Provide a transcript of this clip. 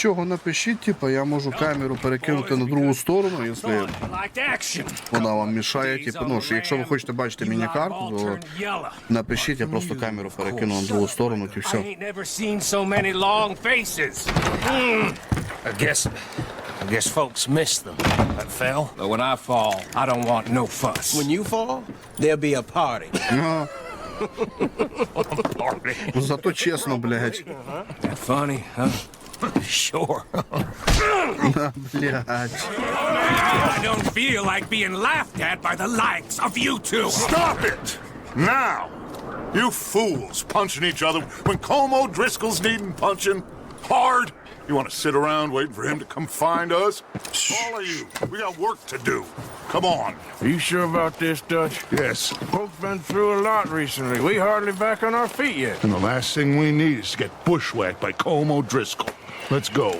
Чого напишіть, типа, я можу камеру перекинути на другу сторону, якщо вона вам мішає. Типу, ну, що якщо ви хочете бачити міні-карту, то напишіть, я просто камеру перекину на другу сторону, і все. I guess, I guess folks miss them. That fell. But when I fall, I don't want no fuss. When you fall, there'll be a party. Ага. Ну, Зато чесно, блядь. That funny, huh? sure. I don't feel like being laughed at by the likes of you two. Stop it! Now! You fools punching each other when Como Driscoll's needing punching hard. You want to sit around waiting for him to come find us? All of you, we got work to do. Come on. Are you sure about this, Dutch? Yes. Both been through a lot recently. We hardly back on our feet yet. And the last thing we need is to get bushwhacked by Como Driscoll. Let's go.